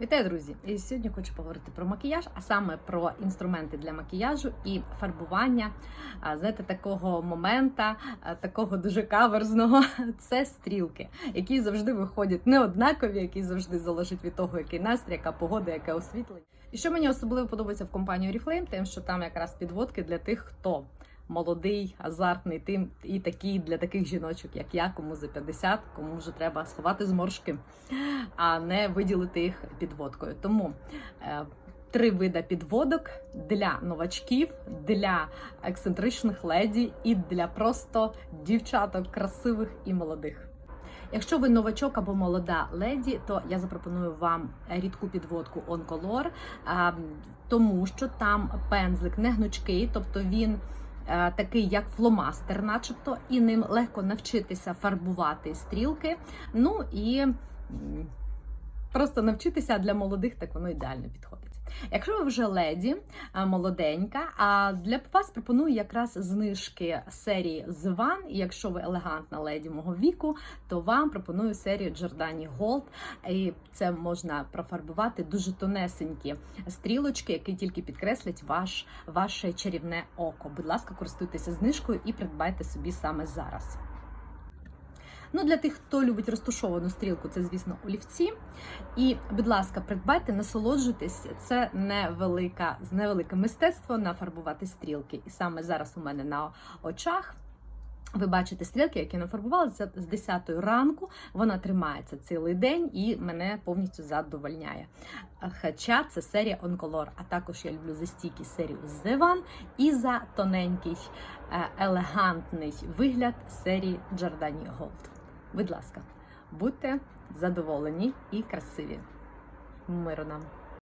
Вітаю, друзі! І сьогодні хочу поговорити про макіяж, а саме про інструменти для макіяжу і фарбування. Знаєте, такого момента, такого дуже каверзного це стрілки, які завжди виходять неоднакові, які завжди залежать від того, який настрій, яка погода, яке освітлення. І що мені особливо подобається в компанії Oriflame, тим, що там якраз підводки для тих, хто молодий, азартний, тим і такий для таких жіночок, як я, кому за 50, кому вже треба сховати зморшки, а не виділити їх підводкою. Тому е, три вида підводок для новачків, для ексцентричних леді і для просто дівчаток красивих і молодих. Якщо ви новачок або молода леді, то я запропоную вам рідку підводку On Color, а, тому що там пензлик не гнучкий, тобто він такий як фломастер, начебто, і ним легко навчитися фарбувати стрілки. Ну і просто навчитися для молодих, так воно ідеально підходить. Якщо ви вже леді, молоденька, а для вас пропоную якраз знижки серії The One. І якщо ви елегантна леді мого віку, то вам пропоную серію Giordani Gold. І це можна профарбувати дуже тонесенькі стрілочки, які тільки підкреслять ваш, ваше чарівне око. Будь ласка, користуйтеся знижкою і придбайте собі саме зараз. Ну, для тих, хто любить розтушовану стрілку, це, звісно, олівці. І, будь ласка, придбайте, насолоджуйтесь. Це невелика, невелике мистецтво нафарбувати стрілки. І саме зараз у мене на очах. Ви бачите стрілки, які нафарбувалися з 10 ранку. Вона тримається цілий день і мене повністю задовольняє. Хоча це серія Color, а також я люблю за стійкі серію One і за тоненький е, елегантний вигляд серії Giordani Gold. Будь ласка, будьте задоволені і красиві. Миру нам!